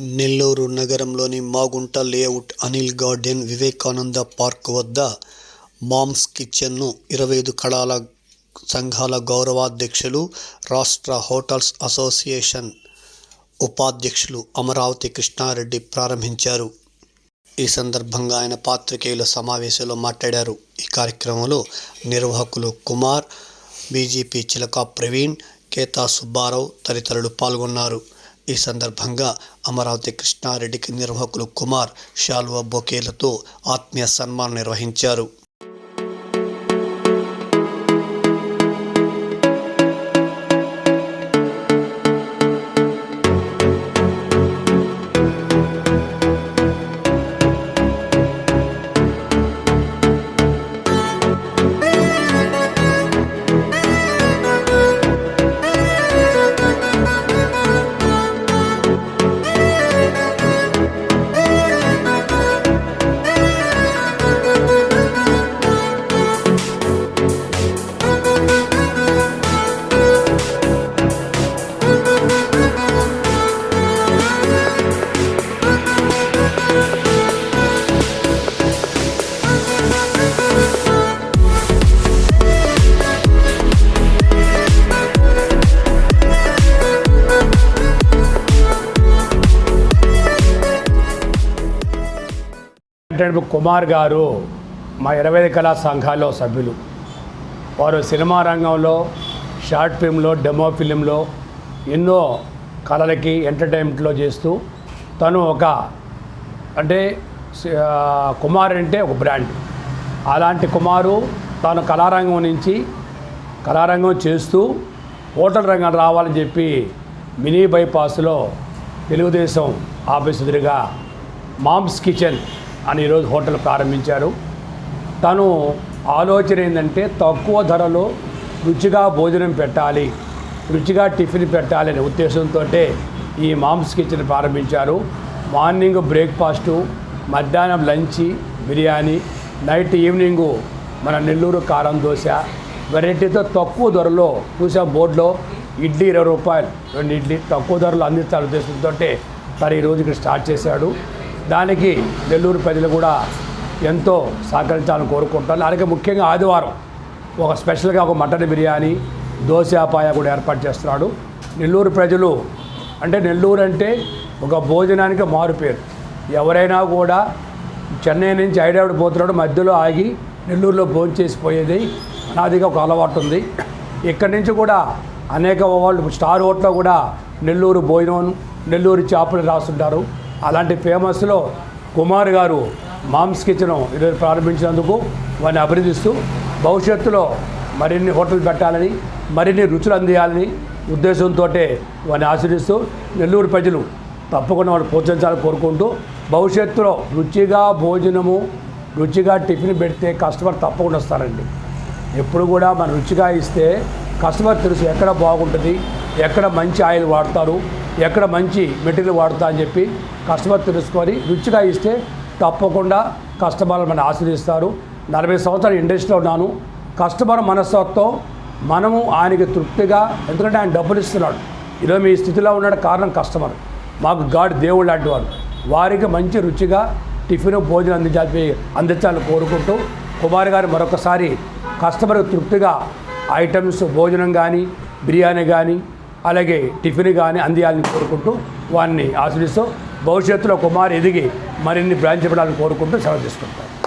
నెల్లూరు నగరంలోని Magunta layout Anil garden Vivekananda park వద్ద moms కిచెన్ను ఇరవై ఐదు కళాల సంఘాల గౌరవాధ్యక్షులు రాష్ట్ర హోటల్స్ అసోసియేషన్ ఉపాధ్యక్షులు అమరావతి కృష్ణారెడ్డి ప్రారంభించారు. ఈ సందర్భంగా ఆయన పాత్రికేయుల సమావేశంలో మాట్లాడారు. ఈ కార్యక్రమంలో నిర్వాహకులు కుమార్ బీజేపీ చిలక ప్రవీణ్ కేతా సుబ్బారావు తదితరులు పాల్గొన్నారు. ఈ సందర్భంగా అమరావతి కృష్ణారెడ్డికి నిర్వాహకులు కుమార్ షాల్వా బొకేలతో ఆత్మీయ సన్మానం నిర్వహించారు. అంటే కుమార్ గారు మా ఇరవై కళా సంఘాల్లో సభ్యులు. వారు సినిమా రంగంలో షార్ట్ ఫిల్మ్లో డెమో ఫిలింలో ఎన్నో కళలకి ఎంటర్టైన్మెంట్లో చేస్తూ తను ఒక అంటే కుమార్ అంటే ఒక బ్రాండ్. అలాంటి కుమారు తాను కళారంగం నుంచి కళారంగం చేస్తూ హోటల్ రంగం రావాలని చెప్పి మినీ బైపాస్లో తెలుగుదేశం ఆఫీస్ ఎదురుగా మామ్స్ కిచెన్ అని ఈరోజు హోటల్ ప్రారంభించారు. తను ఆలోచన ఏంటంటే తక్కువ ధరలో రుచిగా భోజనం పెట్టాలి రుచిగా టిఫిన్ పెట్టాలి అనే ఉద్దేశంతో ఈ మామ్స్ కిచెన్ ప్రారంభించారు. మార్నింగ్ బ్రేక్ఫాస్టు మధ్యాహ్నం లంచ్ బిర్యానీ నైట్ ఈవినింగు మన నెల్లూరు కారం దోశ వెరైటీతో తక్కువ ధరలో చూసాం బోర్డులో ఇడ్లీ ఇరవై రూపాయలు రెండు ఇడ్లీ తక్కువ ధరలో అందిస్తారు ఉద్దేశంతో తను ఈ రోజు ఇక్కడ స్టార్ట్ చేశాడు. దానికి నెల్లూరు ప్రజలు కూడా ఎంతో సహకరించాలని కోరుకుంటాను అలాగే ముఖ్యంగా ఆదివారం ఒక స్పెషల్గా ఒక మటన్ బిర్యానీ దోశ పాయ కూడా ఏర్పాటు చేస్తున్నాడు. నెల్లూరు ప్రజలు అంటే నెల్లూరు అంటే ఒక భోజనానికి మారు పేరు. ఎవరైనా కూడా చెన్నై నుంచి హైదరాబాద్ పోతున్నాడు మధ్యలో ఆగి నెల్లూరులో భోజనం చేసిపోయేది నాదిగా ఒక అలవాటు ఉంది. ఇక్కడి నుంచి కూడా అనేక వాళ్ళు స్టార్ హోటల్లో కూడా నెల్లూరు భోజనం నెల్లూరు చేపలు రాస్తుంటారు. అలాంటి ఫేమస్లో కుమార్ గారు మామ్స్ కిచెన్ ఈరోజు ప్రారంభించినందుకు వారిని అభినందిస్తూ భవిష్యత్తులో మరిన్ని హోటల్ పెట్టాలని మరిన్ని రుచులు అందియాలని ఉద్దేశంతో వారిని ఆశ్రయిస్తూ నెల్లూరు ప్రజలు తప్పకుండా వాళ్ళు ప్రోత్సహించాలని కోరుకుంటూ భవిష్యత్తులో రుచిగా భోజనము రుచిగా టిఫిన్ పెడితే కస్టమర్ తప్పకుండా వస్తారండి. ఎప్పుడు కూడా మనం రుచిగా ఇస్తే కస్టమర్ తెలుసు ఎక్కడ బాగుంటుంది ఎక్కడ మంచి ఆయిల్ వాడతారు ఎక్కడ మంచి మెటీరియల్ వాడుతా అని చెప్పి కస్టమర్ తెలుసుకొని రుచిగా ఇస్తే తప్పకుండా కస్టమర్లు మన ఆశ్రయిస్తారు నలభై సంవత్సరాలు ఇండస్ట్రీలో ఉన్నాను. కస్టమర్ మనస్తత్వం మనము ఆయనకి తృప్తిగా ఎందుకంటే ఆయన డబ్బులు ఇస్తున్నాడు. ఈరోజు మీ స్థితిలో ఉన్నాడు కారణం కస్టమర్. మాకు గాడ్ దేవుడు లాంటి వారు వారికి మంచి రుచిగా టిఫిన్ భోజనం అందించాలి అందించాలని కోరుకుంటూ కుమార్ గారు మరొకసారి కస్టమర్ తృప్తిగా ఐటమ్స్ భోజనం కానీ బిర్యానీ కానీ అలాగే టిఫిన్ కానీ అందియాలని కోరుకుంటూ వారిని ఆశ్రయిస్తూ భవిష్యత్తులో కుమార్ ఎదిగి మరిన్ని బ్రాంచ్ ఇవ్వడాలని కోరుకుంటూ సెలవు తీసుకుంటారు.